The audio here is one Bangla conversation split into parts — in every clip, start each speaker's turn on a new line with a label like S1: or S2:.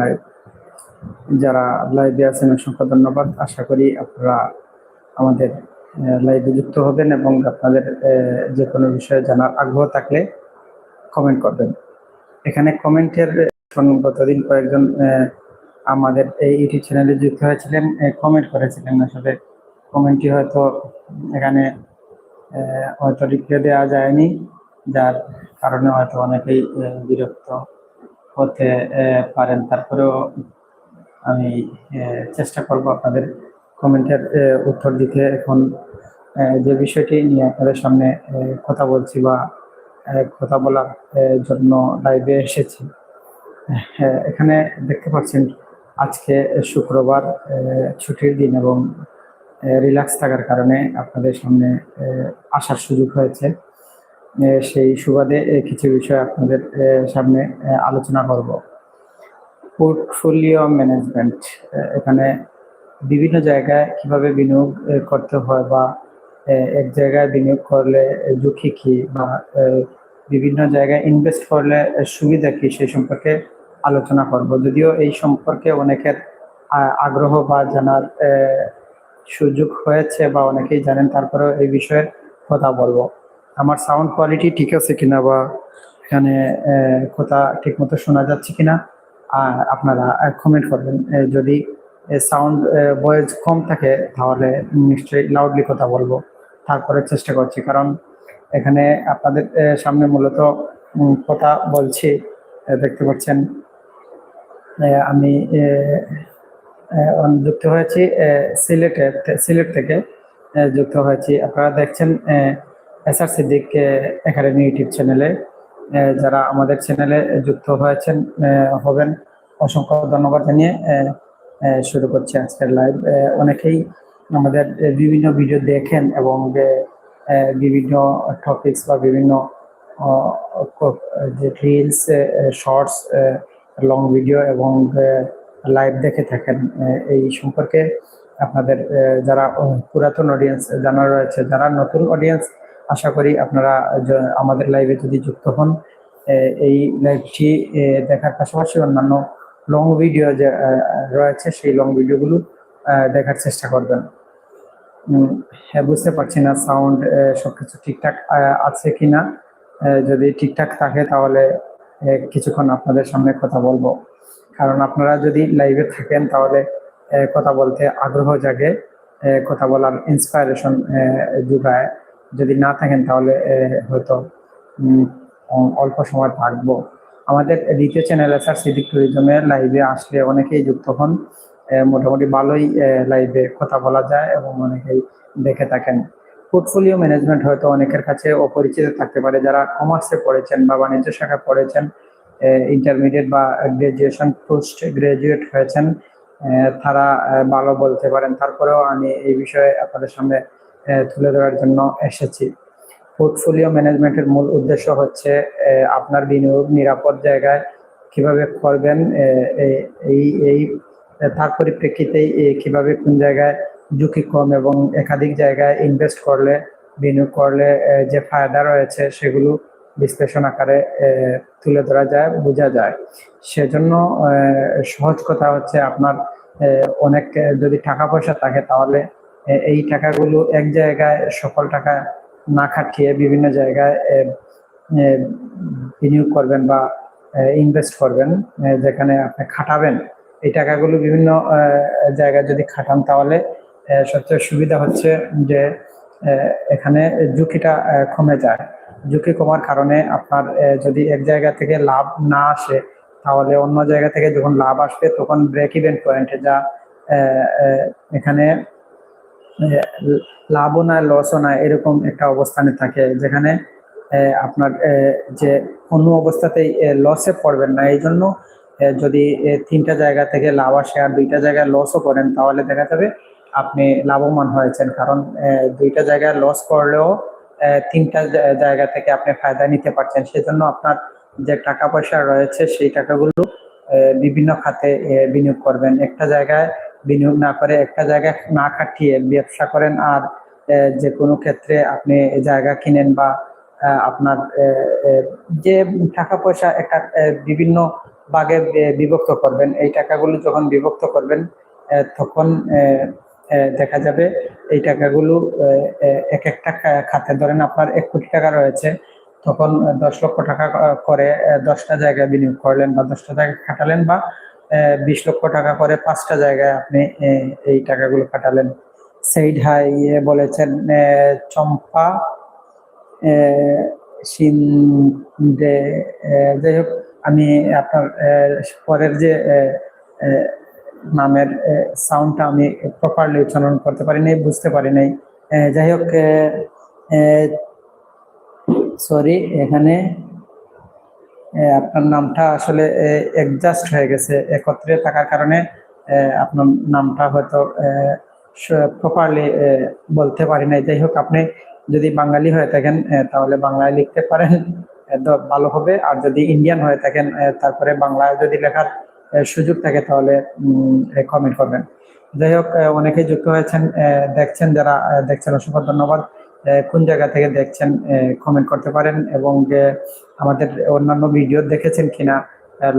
S1: লাইভ যারা লাইভে আছেন, অসংখ্য ধন্যবাদ। আশা করি আপনারা আমাদের লাইভে যুক্ত হবেন এবং আপনাদের যে কোনো বিষয়ে জানার আগ্রহ থাকলে কমেন্ট করবেন। এখানে কমেন্টের গতদিন কয়েকজন আমাদের এই ইউটিউব চ্যানেলে যুক্ত হয়েছিলেন কমেন্ট করেছিলেন। আসলে কমেন্টটি হয়তো এখানে হয়তো রিপ্লাই দেওয়া যায়নি, যার কারণে হয়তো অনেকেই বিরক্ত হতে পারেন। তারপরেও আমি চেষ্টা করব আপনাদের কমেন্টের উত্তর দিতে। এখন যে বিষয়টি নিয়ে আপনাদের সামনে কথা বলছি বা কথা বলার জন্য লাইভে এসেছি এখানে দেখতে পাচ্ছেন আজকে শুক্রবার ছুটির দিন এবং রিল্যাক্স থাকার কারণে আপনাদের সামনে আসার সুযোগ হয়েছে। সেই সুবাদে কিছু বিষয় আপনাদের সামনে আলোচনা করব। পোর্টফোলিও ম্যানেজমেন্ট এখানে বিভিন্ন জায়গায় কীভাবে বিনিয়োগ করতে হয় বা এক জায়গায় বিনিয়োগ করলে ঝুঁকি কি বা বিভিন্ন জায়গায় ইনভেস্ট করলে সুবিধা কি সেই সম্পর্কে আলোচনা করব। যদিও এই সম্পর্কে অনেকের আগ্রহ বা জানার সুযোগ হয়েছে বা অনেকেই জানেন, তারপরেও এই বিষয়ে কথা বলব। আমার সাউন্ড কোয়ালিটি ঠিক আছে কিনা বা এখানে কথা ঠিক মতো শোনা যাচ্ছে কিনা আহ, আপনারা কমেন্ট করবেন। যদি সাউন্ড ভয়েস কম থাকে তাহলে নিশ্চয়ই লাউডলি কথা বলব। তারপরে চেষ্টা করছি কারণ এখানে আপনাদের সামনে মূলত কথা বলছি দেখতে পাচ্ছেন আমি যুক্ত হয়েছি আহ, সিলেটের সিলেট থেকে যুক্ত হয়েছি। আপনারা দেখছেন S R Siddique academy YouTube চ্যানেলে যারা আমাদের চ্যানেলে যুক্ত হয়েছেন হবেন। অসংখ্য ধন্যবাদ জানিয়ে শুরু করছি আজকের লাইভ অনেকেই আমাদের বিভিন্ন ভিডিও দেখেন এবং বিভিন্ন টপিকস বা বিভিন্ন যে রিলস শর্টস লং ভিডিও এবং লাইভ দেখে থাকেন এই সম্পর্কে আপনাদের যারা, পুরাতন অডিয়েন্স জানা রয়েছে, যারা নতুন অডিয়েন্স আশা করি আপনারা আমাদের লাইভে যদি যুক্ত হন এই লাইভটি দেখার পাশাপাশি অন্যান্য লং ভিডিও যে রয়েছে, সেই লং ভিডিওগুলো দেখার চেষ্টা করবেন। হ্যাঁ বুঝতে পারছি না সাউন্ড সবকিছু ঠিকঠাক আছে কি না যদি ঠিকঠাক থাকে তাহলে কিছুক্ষণ আপনাদের সামনে কথা বলব। কারণ আপনারা যদি লাইভে থাকেন তাহলে কথা বলতে আগ্রহ জাগে কথা বলার ইন্সপায়ারেশন যোগায়। যদি না থাকেন তাহলে হয়তো অল্প সময় থাকব। আমাদের দ্বিতীয় চ্যানেল এস আর ট্যুরিজমের লাইভে আসলে অনেকেই যুক্ত হন। মোটামুটি ভালোই লাইভে কথা বলা যায় এবং অনেকেই দেখে থাকেন। পোর্টফোলিও ম্যানেজমেন্ট হয়তো অনেকের কাছে অপরিচিত থাকতে পারে। যারা কমার্সে পড়েছেন বা বাণিজ্য শাখায় পড়েছেন ইন্টারমিডিয়েট বা গ্রাজুয়েশন পোস্ট গ্রাজুয়েট হয়েছেন তারা ভালো বলতে পারেন। তারপরেও আমি এই বিষয়ে আপনাদের সামনে তুলে ধরার জন্য এসেছি। পোর্টফোলিও ম্যানেজমেন্টের মূল উদ্দেশ্য হচ্ছে আপনার বিনিয়োগ নিরাপদ জায়গায় কীভাবে করবেন এই এই, তার পরিপ্রেক্ষিতেই কীভাবে কোন জায়গায় ঝুঁকি কম এবং একাধিক জায়গায় ইনভেস্ট করলে, বিনিয়োগ করলে যে ফায়দা রয়েছে সেগুলো বিশ্লেষণ আকারে তুলে ধরা যায়, বোঝা যায়। সেজন্য সহজ কথা হচ্ছে আপনার অনেক যদি টাকা পয়সা থাকে তাহলে এই টাকাগুলো এক জায়গায় সকল টাকা না খাটিয়ে বিভিন্ন জায়গায় বিনিয়োগ করবেন বা ইনভেস্ট করবেন যেখানে আপনি খাটাবেন। এই টাকাগুলো বিভিন্ন জায়গায় যদি খাটান তাহলে সবচেয়ে সুবিধা হচ্ছে যে এখানে ঝুঁকিটা কমে যায়। ঝুঁকি কমার কারণে আপনার যদি এক জায়গা থেকে লাভ না আসে, তাহলে অন্য জায়গা থেকে যখন লাভ আসবে, তখন ব্রেক ইভেন পয়েন্টে যা এখানে লাভও না লসও না এরকম একটা অবস্থানে থাকে, যেখানে আপনার যে কোনো অবস্থাতেই লসে পড়বেন না। এই জন্য যদি তিনটা জায়গা থেকে লাভ আসে আর দুইটা জায়গায় লসও করেন, তাহলে দেখা যাবে আপনি লাভবান হয়েছেন। কারণ দুইটা জায়গায় লস করলেও তিনটা জায়গা থেকে আপনি ফায়দা নিতে পারছেন। সেজন্য আপনার যে টাকা পয়সা রয়েছে, সেই টাকাগুলো বিভিন্ন খাতে বিনিয়োগ করবেন। একটা জায়গায় বিনিয়োগ না করে একটা জায়গায় না খাটিয়ে ব্যবসা করেন আর যে কোনো ক্ষেত্রে আপনি জায়গা কিনেন বা আপনার যে টাকা পয়সা একটা বিভিন্ন ভাগে বিভক্ত করবেন, এই টাকাগুলো যখন বিভক্ত করবেন তখন দেখা যাবে এই টাকাগুলো এক একটা খাতে ধরেন আপনার এক কোটি টাকা রয়েছে, তখন দশ লক্ষ টাকা করে দশটা জায়গায় বিনিয়োগ করলেন বা দশটা জায়গায় খাটালেন বা বিশ লক্ষ টাকা করে পাঁচটা জায়গায় আপনি এই টাকাগুলো খাটালেন সেইড হাই বলেছেন চম্পা যাই হোক, আমি আপনার পরের যে নামের সাউন্ডটা আমি প্রপারলি উচ্চারণ করতে পারি নাই বুঝতে পারি নাই যাই হোক সরি এখানে আপনার নামটা আসলে অ্যাডজাস্ট হয়ে গেছে একত্রে থাকার কারণে আপনার নামটা হয়তো প্রপারলি বলতে পারি নাই। যাই হোক, আপনি যদি বাঙালি হয়ে থাকেন তাহলে বাংলায় লিখতে পারেন ভালো হবে। আর যদি ইন্ডিয়ান হয়ে থাকেন তারপরে বাংলায় যদি লেখার সুযোগ থাকে, তাহলে কমেন্ট করবেন। যাই হোক অনেকেই যুক্ত হয়েছেন দেখছেন যারা দেখছেন, অসংখ্য ধন্যবাদ। কোন জায়গা থেকে দেখছেন কমেন্ট করতে পারেন এবং আমাদের অন্যান্য ভিডিও দেখেছেন কিনা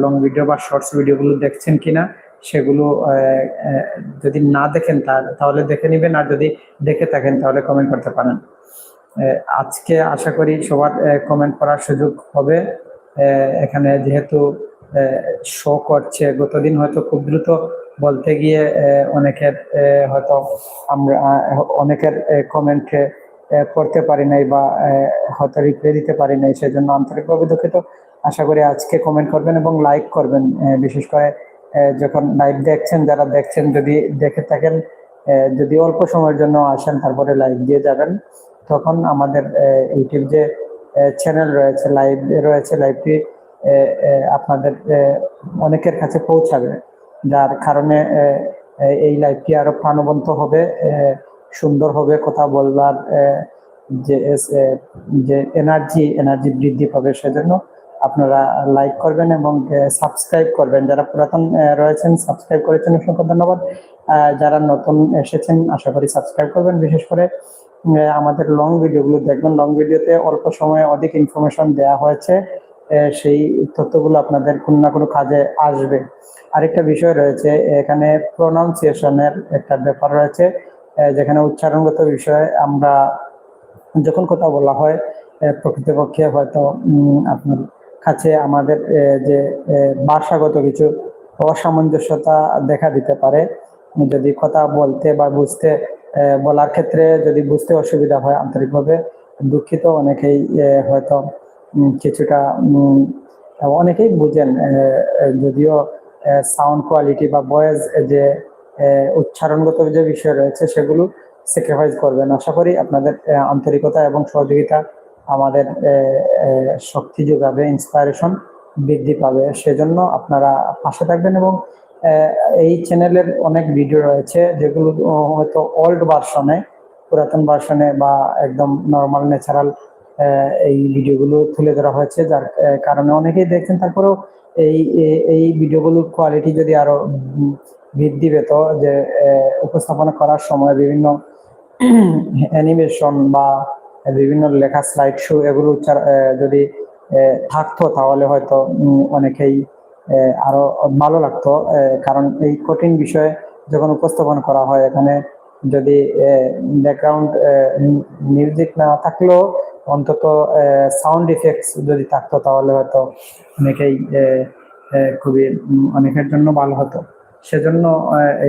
S1: লং ভিডিও বা শর্টস ভিডিওগুলো দেখছেন কিনা, সেগুলো যদি না দেখেন তা- তাহলে দেখে নেবেন আর যদি দেখে থাকেন তাহলে কমেন্ট করতে পারেন। আজকে আশা করি সবার কমেন্ট করার সুযোগ হবে। এখানে যেহেতু শো করছে, গতদিন হয়তো খুব দ্রুত বলতে গিয়ে অনেকের হয়তো আমরা অনেকের কমেন্টে করতে পারি নাই বা হয়তো রিপ্লাই দিতে পারি নাই, সেজন্য আন্তরিকভাবে দুঃখিত আশা করি আজকে কমেন্ট করবেন এবং লাইক করবেন বিশেষ করে যখন লাইভ দেখছেন, যারা দেখছেন, যদি দেখে থাকেন যদি অল্প সময়ের জন্য আসেন, তারপরে লাইভ দিয়ে যাবেন, তখন আমাদের ইউটিউব যে চ্যানেল রয়েছে লাইভ রয়েছে লাইভটি আপনাদের অনেকের কাছে পৌঁছাবে। যার কারণে এই লাইভটি আরও প্রাণবন্ত হবে সুন্দর হবে কথা বলবার যে যে এনার্জি এনার্জি বৃদ্ধি পাবে সেজন্য আপনারা লাইক করবেন এবং সাবস্ক্রাইব করবেন। যারা পুরাতন রয়েছেন সাবস্ক্রাইব করেছেন, অসংখ্য ধন্যবাদ। যারা নতুন এসেছেন, আশা করি সাবস্ক্রাইব করবেন। বিশেষ করে আমাদের লং ভিডিওগুলো দেখবেন। লং ভিডিওতে অল্প সময়ে অধিক ইনফরমেশন দেওয়া হয়েছে। সেই তথ্যগুলো আপনাদের কোনো না কোনো কাজে আসবে। আরেকটা বিষয় রয়েছে, এখানে প্রোনাউন্সিয়েশনের একটা ব্যাপার রয়েছে। যেখানে উচ্চারণগত বিষয়ে আমরা যখন কথা বলা হয় প্রকৃতপক্ষে হয়তো আপনার কাছে আমাদের যে ভাষাগত কিছু অসামঞ্জস্যতা দেখা দিতে পারে। যদি কথা বলতে বা বুঝতে বলার ক্ষেত্রে যদি বুঝতে অসুবিধা হয় আন্তরিকভাবে, দুঃখিত অনেকেই হয়তো কিছুটা অনেকেই বুঝেন যদিও সাউন্ড কোয়ালিটি বা ভয়েস যে উচ্চারণগত যে বিষয় রয়েছে সেগুলো স্যাক্রিফাইস করবেন। আশা করি আপনাদের আন্তরিকতা এবং সহযোগিতা আমাদের শক্তি যোগাবে ইন্সপায়ারেশন বৃদ্ধি পাবে। সেজন্য আপনারা পাশে থাকবেন এবং এই চ্যানেলের অনেক ভিডিও রয়েছে যেগুলো হয়তো ওল্ড ভার্সনে পুরাতন ভার্সনে বা একদম নর্মাল ন্যাচারাল এই ভিডিওগুলো তুলে ধরা হয়েছে। যার কারণে অনেকেই দেখছেন। তারপরেও এই এই- ভিডিওগুলোর কোয়ালিটি যদি আরও বৃদ্ধি পেত যে উপস্থাপনা করার সময় বিভিন্ন অ্যানিমেশন বা বিভিন্ন লেখা স্লাইড শো এগুলো যদি থাকতো তাহলে হয়তো অনেকেই আরও ভালো লাগতো কারণ এই কঠিন বিষয়ে যখন উপস্থাপন করা হয়, এখানে যদি ব্যাকগ্রাউন্ড মিউজিক না থাকলেও অন্তত সাউন্ড ইফেক্টস যদি থাকতো তাহলে হয়তো অনেকেই খুবই অনেকের জন্য ভালো হতো। সেজন্য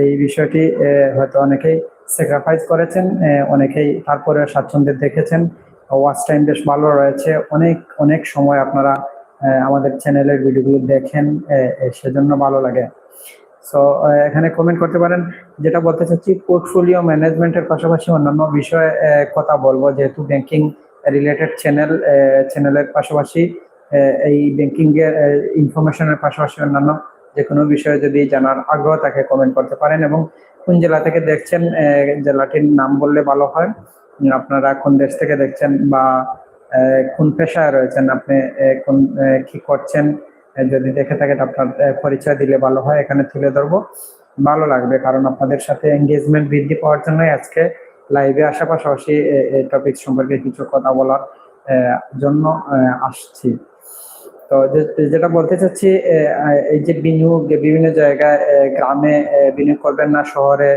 S1: এই বিষয়টি হয়তো অনেকেই স্যাক্রিফাইস করেছেন অনেকেই তারপরে স্বাচ্ছন্দ্যে দেখেছেন। ওয়াচ টাইম বেশ ভালো রয়েছে। অনেক অনেক সময় আপনারা আমাদের চ্যানেলের ভিডিওগুলো দেখেন সেজন্য ভালো লাগে। সো এখানে কমেন্ট করতে পারেন, যেটা বলতে চাচ্ছি পোর্টফোলিও ম্যানেজমেন্টের পাশাপাশি অন্যান্য বিষয়ে কথা বলব। যেহেতু ব্যাংকিং রিলেটেড চ্যানেল চ্যানেলের পাশাপাশি এই ব্যাংকিং এর ইনফরমেশনের পাশাপাশি অন্যান্য যে কোনো বিষয়ে যদি জানার আগ্রহ থাকে কমেন্ট করতে পারেন এবং কোন জেলা থেকে দেখছেন জেলাটির নাম বললে ভালো হয়। আপনারা কোন দেশ থেকে দেখছেন বা কোন পেশায় রয়েছেন, আপনি কোন কি করছেন যদি দেখে থাকেন আপনার পরিচয় দিলে ভালো হয়, এখানে তুলে ধরবো। ভালো লাগবে, কারণ আপনাদের সাথে এঙ্গেজমেন্ট বৃদ্ধি পাওয়ার জন্যই আজকে লাইভে আসা পাশাপাশি এই টপিক সম্পর্কে কিছু কথা বলার জন্য আসছি। তো যেটা বলতে চাচ্ছি এই যে বিনিয়োগ বিভিন্ন জায়গায় গ্রামে বিনিয়োগ করবেন না, শহরে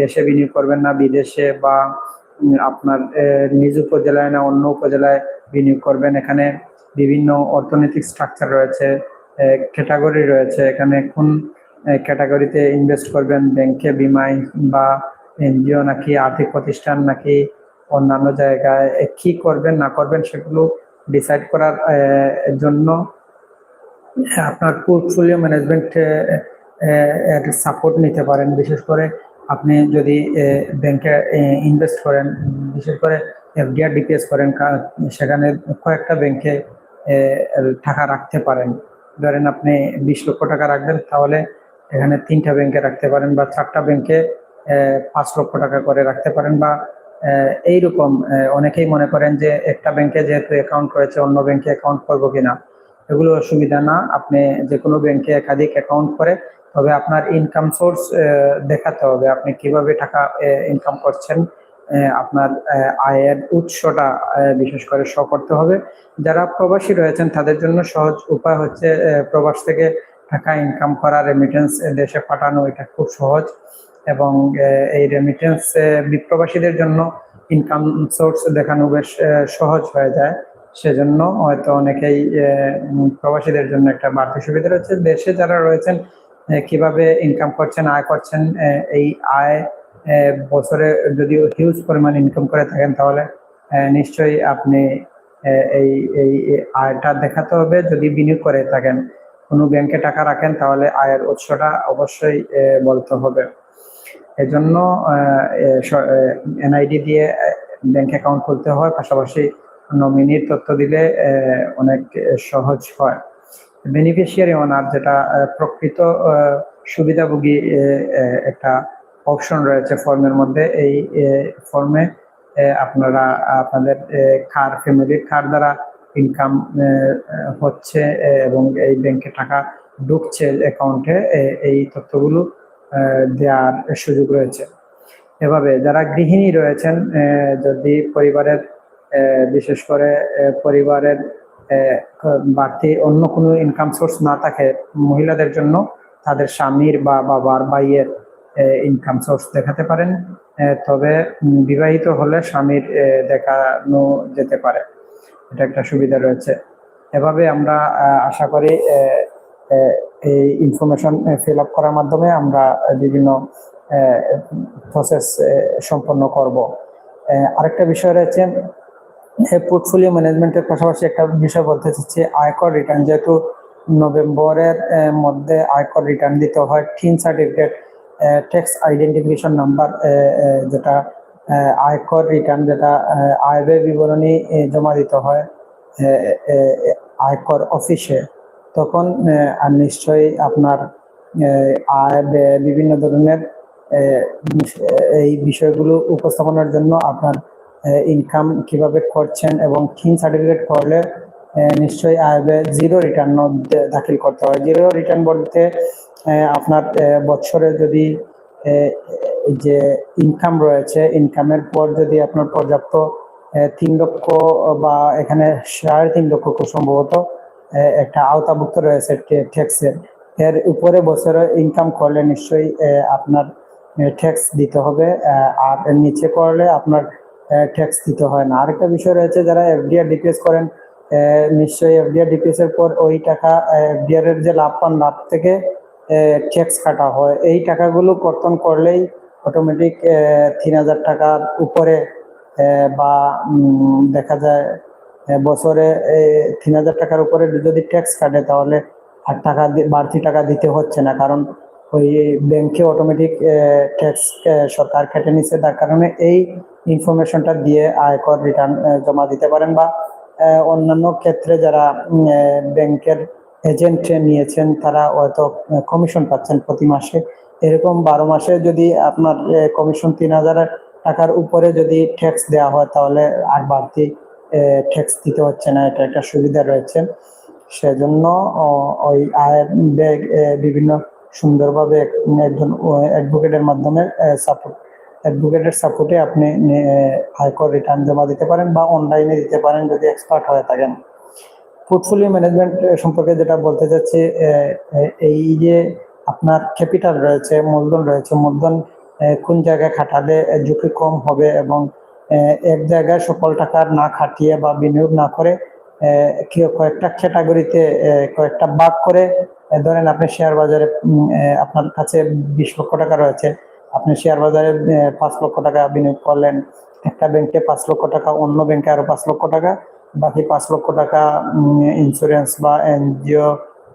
S1: দেশে বিনিয়োগ করবেন না, বিদেশে বা আপনার নিজ উপজেলায় না অন্য উপজেলায় বিনিয়োগ করবেন। এখানে বিভিন্ন অর্থনৈতিক স্ট্রাকচার রয়েছে ক্যাটাগরি রয়েছে। এখানে কোন ক্যাটাগরিতে ইনভেস্ট করবেন? ব্যাংকে বিমায় বা এনজিও নাকি আর্থিক প্রতিষ্ঠান নাকি অন্যান্য জায়গায় কি করবেন, না করবেন সেগুলো ডিসাইড করার জন্য আপনার পোর্টফোলিও ম্যানেজমেন্ট এর সাপোর্ট নিতে পারেন। বিশেষ করে আপনি যদি ব্যাংকে ইনভেস্ট করেন, বিশেষ করে এফডিআর ডিপিএস করেন সেখানে কয়েকটা ব্যাংকে টাকা রাখতে পারেন। ধরেন আপনি বিশ লক্ষ টাকা রাখবেন, তাহলে এখানে তিনটা ব্যাংকে রাখতে পারেন বা চারটা ব্যাংকে পাঁচ লক্ষ টাকা করে রাখতে পারেন বা এইরকম অনেকেই মনে করেন যে একটা ব্যাংকে যেহেতু অ্যাকাউন্ট রয়েছে, অন্য ব্যাংকে অ্যাকাউন্ট করব কিনা, এগুলো অসুবিধা না। আপনি যে কোনো ব্যাংকে একাধিক অ্যাকাউন্ট করে, তবে আপনার ইনকাম সোর্স দেখাতে হবে আপনি কীভাবে টাকা ইনকাম করছেন আপনার আয়ের উৎসটা বিশেষ করে শ করতে হবে। যারা প্রবাসী রয়েছেন, তাদের জন্য সহজ উপায় হচ্ছে প্রবাস থেকে টাকা ইনকাম করা রেমিটেন্স দেশে পাঠানো, এটা খুব সহজ। এবং এই রেমিটেন্স বিপ্রবাসীদের জন্য ইনকাম সোর্স দেখানো বেশ সহজ হয়ে যায়। সেজন্য হয়তো অনেকেই প্রবাসীদের জন্য একটা বাড়তি সুবিধা রয়েছে। দেশে যারা রয়েছেন কীভাবে ইনকাম করছেন, আয় করছেন এই আয় বছরে যদি হিউজ পরিমাণ ইনকাম করে থাকেন, তাহলে নিশ্চয়ই আপনি এই এই আয়টা দেখাতে হবে। যদি বিনিয়োগ করে থাকেন, কোনো ব্যাংকে টাকা রাখেন, তাহলে আয়ের উৎসটা অবশ্যই বলতে হবে। এজন্য এনআইডি দিয়ে ব্যাংক অ্যাকাউন্ট খুলতে হয়, পাশাপাশি নমিনির তথ্য দিলে অনেক সহজ হয়। বেনিফিশিয়ারি ওনার যেটা প্রকৃত সুবিধাভোগী একটা অপশন রয়েছে ফর্মের মধ্যে, এই ফর্মে আপনারা, আপনাদের কার ফ্যামিলির কার দ্বারা ইনকাম হচ্ছে এবং এই ব্যাংকে টাকা ঢুকছে অ্যাকাউন্টে এই তথ্যগুলো দেওয়ার সুযোগ রয়েছে। এভাবে যারা গৃহিণী রয়েছেন যদি পরিবারের বিশেষ করে পরিবারের বাড়তি অন্য কোনো ইনকাম সোর্স না থাকে মহিলাদের জন্য, তাদের স্বামীর বা বাবার ভাইয়ের ইনকাম সোর্স দেখাতে পারেন। তবে বিবাহিত হলে স্বামীর দেখানো যেতে পারে। এটা একটা সুবিধা রয়েছে। এভাবে আমরা আশা করি এই ইনফরমেশন ফিল আপ করার মাধ্যমে আমরা বিভিন্ন প্রসেস সম্পন্ন করব। আরেকটা বিষয় রয়েছে পোর্টফোলিও ম্যানেজমেন্টের পাশাপাশি একটা বিষয় বলতে চাচ্ছি, আয়কর রিটার্ন যেহেতু নভেম্বরের মধ্যে আয়কর রিটার্ন দিতে হয় TIN certificate tax identification number যেটা আয়কর রিটার্ন যেটা আয় বিবরণী জমা দিতে হয় আয়কর অফিসে তখন নিশ্চয়ই আপনার আয় বিভিন্ন ধরনের এই বিষয়গুলো উপস্থাপনের জন্য আপনার ইনকাম কীভাবে করছেন এবং থিন সার্টিফিকেট করলে নিশ্চয়ই আয় ব্যয় জিরো রিটার্ন দাখিল করতে হয়। জিরো রিটার্ন বলতে আপনার বছরে যদি যে ইনকাম রয়েছে ইনকামের পর যদি আপনার পর্যাপ্ত তিন লক্ষ বা এখানে সাড়ে তিন লক্ষ খুব সম্ভবত একটা আওতাভুক্ত রয়েছে ট্যাক্সের এর উপরে বছরে ইনকাম করলে নিশ্চয়ই আপনার ট্যাক্স দিতে হবে আর নিচে করলে আপনার ট্যাক্স দিতে হয় না। আরেকটা বিষয় রয়েছে, যারা এফডিআর ডিপিএস করেন নিশ্চয়ই এফডিআর ডিপিএস এর পর ওই টাকা এফডিআর এর যে লাভ পান লাভ থেকে ট্যাক্স কাটা হয়। এই টাকাগুলো কর্তন করলেই অটোমেটিক তিন হাজার টাকার উপরে বা দেখা যায় বছরে তিন হাজার টাকার উপরে যদি ট্যাক্স কাটে তাহলে আর টাকা বাড়তি টাকা দিতে হচ্ছে না। কারণ ওই ব্যাংকে অটোমেটিক ট্যাক্স সরকার কেটে নিচ্ছে। তার কারণে এই ইনফরমেশনটা দিয়ে আয়কর রিটার্ন জমা দিতে পারেন বা অন্যান্য ক্ষেত্রে যারা ব্যাংকের এজেন্ট নিয়েছেন, তারা হয়তো কমিশন পাচ্ছেন প্রতি মাসে। এরকম বারো মাসে যদি আপনার কমিশন তিন হাজার টাকার উপরে যদি ট্যাক্স দেওয়া হয়, তাহলে আর বাড়তি ট্যাক্স দিতে হচ্ছে না, এটা একটা সুবিধা রয়েছে। সেজন্য ওই আয়ের ব্যয় বিভিন্ন সুন্দরভাবে একজন অ্যাডভোকেটের মাধ্যমে সাপোর্ট অ্যাডভোকেটের সাপোর্টে আপনি আয়কর রিটার্ন জমা দিতে পারেন বা অনলাইনে দিতে পারেন যদি এক্সপার্ট হয়ে থাকেন। পোর্টফোলিও ম্যানেজমেন্ট সম্পর্কে যেটা বলতে চাচ্ছি এই যে আপনার ক্যাপিটাল রয়েছে, মূলধন রয়েছে, মূলধন কোন জায়গায় খাটালে ঝুঁকি কম হবে এবং এক জায়গায় সকল টাকা না খাটিয়ে বা বিনিয়োগ না করে আহ, কি- কয়েকটা ক্যাটাগরিতে কয়েকটা ভাগ করে ধরেন আপনি শেয়ার বাজারে আপনার কাছে বিশ লক্ষ টাকা রয়েছে আপনি শেয়ার বাজারে পাঁচ লক্ষ টাকা বিনিয়োগ করলেন একটা ব্যাংকে পাঁচ লক্ষ টাকা অন্য ব্যাংকে আরও পাঁচ লক্ষ টাকা বাকি পাঁচ লক্ষ টাকা ইন্স্যুরেন্স বা এনজিও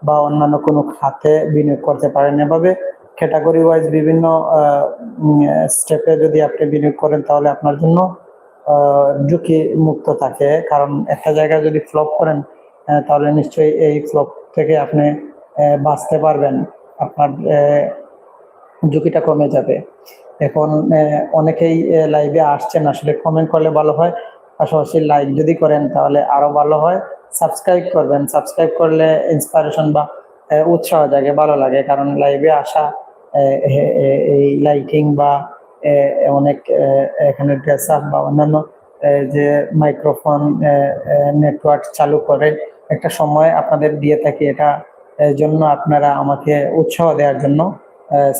S1: বা অন্যান্য কোনো খাতে বিনিয়োগ করতে পারেন। এভাবে ক্যাটাগরি ওয়াইজ বিভিন্ন স্টেপে যদি আপনি বিনিয়োগ করেন তাহলে আপনার জন্য ঝুঁকি মুক্ত থাকে। কারণ একটা জায়গায় যদি ফ্লপ করেন তাহলে নিশ্চয়ই এই ফ্লপ থেকে আপনি বাঁচতে পারবেন। আপনার ঝুঁকিটা কমে যাবে। এখন অনেকেই লাইভে আসছেন, আসলে কমেন্ট করলে ভালো হয়। পাশাপাশি লাইক যদি করেন, তাহলে আরও ভালো হয়। সাবস্ক্রাইব করবেন। সাবস্ক্রাইব করলে ইন্সপিরেশন বা উৎসাহ জাগে, ভালো লাগে। কারণ লাইভে আসা এই লাইটিং বা অনেক এখানে ড্রেস আপ বা অন্যান্য যে মাইক্রোফোন নেটওয়ার্ক চালু করে, একটা সময় আপনাদের দিয়ে থাকি এটা জন্য আপনারা আমাকে উৎসাহ দেওয়ার জন্য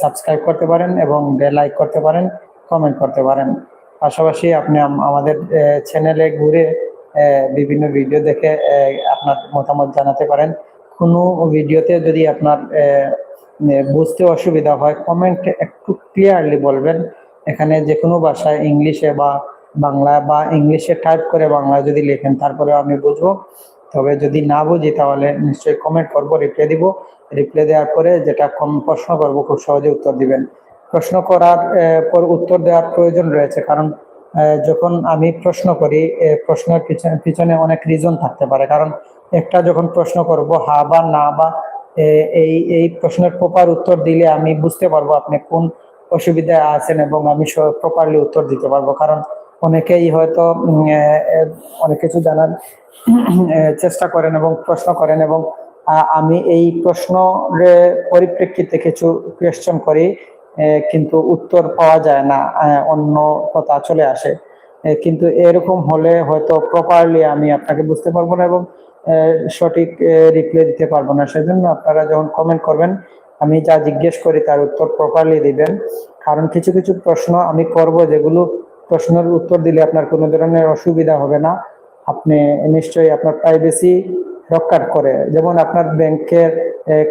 S1: সাবস্ক্রাইব করতে পারেন এবং লাইক করতে পারেন কমেন্ট করতে পারেন। পাশাপাশি আপনি আমাদের চ্যানেলে ঘুরে বিভিন্ন ভিডিও দেখে আপনার মতামত জানাতে পারেন। কোনো ভিডিওতে যদি আপনার বুঝতে অসুবিধা হয় কমেন্ট একটু ক্লিয়ারলি বলবেন। এখানে যে কোনো ভাষায় ইংলিশে বা বাংলা বা ইংলিশে টাইপ করে বাংলা যদি লেখেন, তারপরে আমি বুঝব। তবে যদি না বুঝি, তাহলে নিশ্চয়ই কমেন্ট করব রিপ্লাই দিব। রিপ্লাই দেওয়ার পরে যেটা কম প্রশ্ন করব, খুব সহজে উত্তর দিবেন। প্রশ্ন করার পর উত্তর দেওয়ার প্রয়োজন রয়েছে, কারণ যখন আমি প্রশ্ন করি প্রশ্নের পিছনে পিছনে অনেক রিজন থাকতে পারে। কারণ একটা যখন প্রশ্ন করব, হা বা না বা এই এই প্রশ্নের প্রপার উত্তর দিলে আমি বুঝতে পারব আপনি কোন অসুবিধায় আছেন এবং আমি প্রপারলি উত্তর দিতে পারব। কারণ অনেকেই হয়তো অনেক কিছু জানার চেষ্টা করেন এবং প্রশ্ন করেন এবং আমি এই প্রশ্নের পরিপ্রেক্ষিতে কিছু কোয়েশ্চন করি কিন্তু উত্তর পাওয়া যায় না অন্য কথা চলে আসে। কিন্তু এরকম হলে হয়তো প্রপারলি আমি আপনাকে বুঝতে পারব না এবং সঠিক রিপ্লাই দিতে পারব না। সেজন্য আপনারা যখন কমেন্ট করবেন আমি যা জিজ্ঞেস করি তার উত্তর প্রপারলি দিবেন। কারণ কিছু কিছু প্রশ্ন আমি করব, যেগুলো প্রশ্নের উত্তর দিলে আপনার কোনো ধরনের অসুবিধা হবে না। আপনি নিশ্চয়ই আপনার প্রাইভেসি রক্ষা করে, যেমন আপনার ব্যাংকের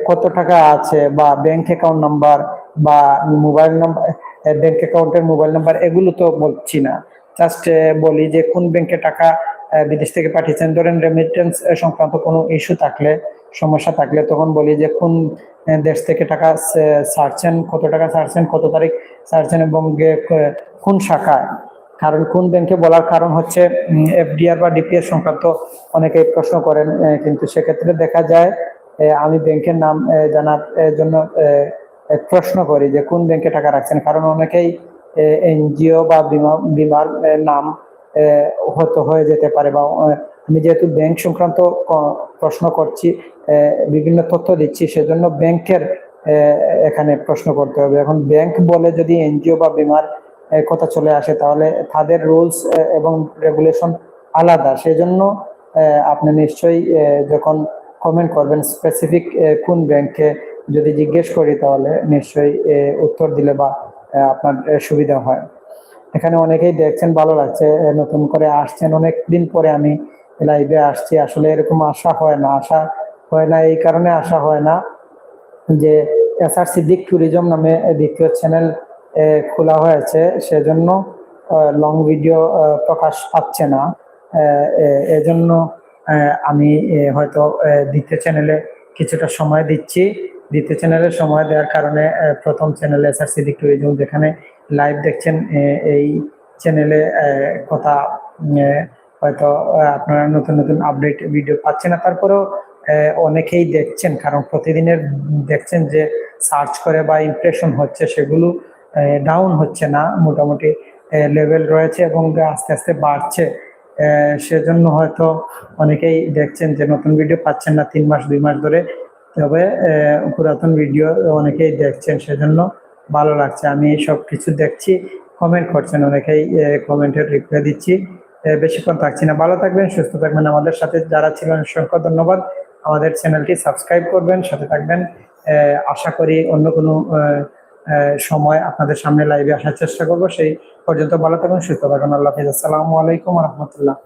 S1: কত টাকা আছে বা ব্যাংক অ্যাকাউন্ট নাম্বার বা মোবাইল নাম্বার ব্যাংক অ্যাকাউন্টের মোবাইল নাম্বার এগুলো তো বলছি না। জাস্ট বলি যে কোন ব্যাংকে টাকা বিদেশ থেকে পাঠিয়েছেন। ধরেন রেমিটেন্স সংক্রান্ত কোনো ইস্যু থাকলে, সমস্যা থাকলে তখন বলি যে কোন দেশ থেকে টাকা ছাড়ছেন, কত টাকা ছাড়ছেন, কত তারিখ ছাড়ছেন এবং কোন শাখায়? কারণ কোন ব্যাংকে বলার কারণ হচ্ছে এফডিআর বা ডিপিএস সংক্রান্ত অনেকেই প্রশ্ন করেন কিন্তু সেক্ষেত্রে দেখা যায় আমি ব্যাংকের নাম জানার জন্য প্রশ্ন করি যে কোন ব্যাংকে টাকা রাখছেন। কারণ অনেকেই এনজিও বা বিমা, বিমার নাম হয়তো হয়ে যেতে পারে বা আমি যেহেতু ব্যাংক সংক্রান্ত প্রশ্ন করছি বিভিন্ন তথ্য দিচ্ছি সেজন্য ব্যাংকের এখানে প্রশ্ন করতে হবে। এখন ব্যাংক বলে যদি এনজিও বা বিমার কথা চলে আসে তাহলে তাদের রুলস এবং রেগুলেশন আলাদা। সেজন্য আহ, আপনি নিশ্চয়ই যখন কমেন্ট করবেন স্পেসিফিক কোন ব্যাংকে যদি জিজ্ঞেস করি তাহলে নিশ্চয়ই উত্তর দিলে বা আপনার সুবিধা হয়। এখানে অনেকেই দেখছেন, ভালো লাগছে নতুন করে আসছেন। অনেক দিন পরে আমি লাইভে আসছি। আসলে এরকম আশা হয় না, আশা হয় না, এই কারণে আশা হয় না যে এসআর সিদ্দিক ট্যুরিজম নামে দ্বিতীয় চ্যানেল খোলা হয়েছে। সেজন্য লং ভিডিও প্রকাশ পাচ্ছে না। এজন্য আমি হয়তো দ্বিতীয় চ্যানেলে কিছুটা সময় দিচ্ছি। দ্বিতীয় চ্যানেলে সময় দেওয়ার কারণে প্রথম চ্যানেল এসআর সিদ্দিক ট্যুরিজম যেখানে লাইভ দেখছেন এই চ্যানেলে কথা হয়তো আপনারা নতুন নতুন আপডেট ভিডিও পাচ্ছেন না। তারপরেও অনেকেই দেখছেন, কারণ প্রতিদিনের দেখছেন যে সার্চ করে বা ইমপ্রেশন হচ্ছে, সেগুলো ডাউন হচ্ছে না। মোটামুটি লেভেল রয়েছে এবং আস্তে আস্তে বাড়ছে। সেজন্য হয়তো অনেকেই দেখছেন যে নতুন ভিডিও পাচ্ছেন না তিন মাস, দুই মাস ধরে। তবে পুরাতন ভিডিও অনেকেই দেখছেন, সেজন্য ভালো লাগছে। আমি সব কিছু দেখছি কমেন্ট করছেন অনেকেই কমেন্টের রিপ্লাই দিচ্ছি। বেশিক্ষণ থাকছি না। ভালো থাকবেন, সুস্থ থাকবেন আমাদের সাথে। যারা ছিলেন, অসংখ্য ধন্যবাদ। আমাদের চ্যানেলটি সাবস্ক্রাইব করবেন, সাথে থাকবেন। আশা করি অন্য কোনো সময় আপনাদের সামনে লাইভে আসার চেষ্টা করব। সেই পর্যন্ত ভালো থাকুন সুস্থ থাকুন আল্লাহ হাফিজ। আসসালামু আলাইকুম রহমতুল্লাহ।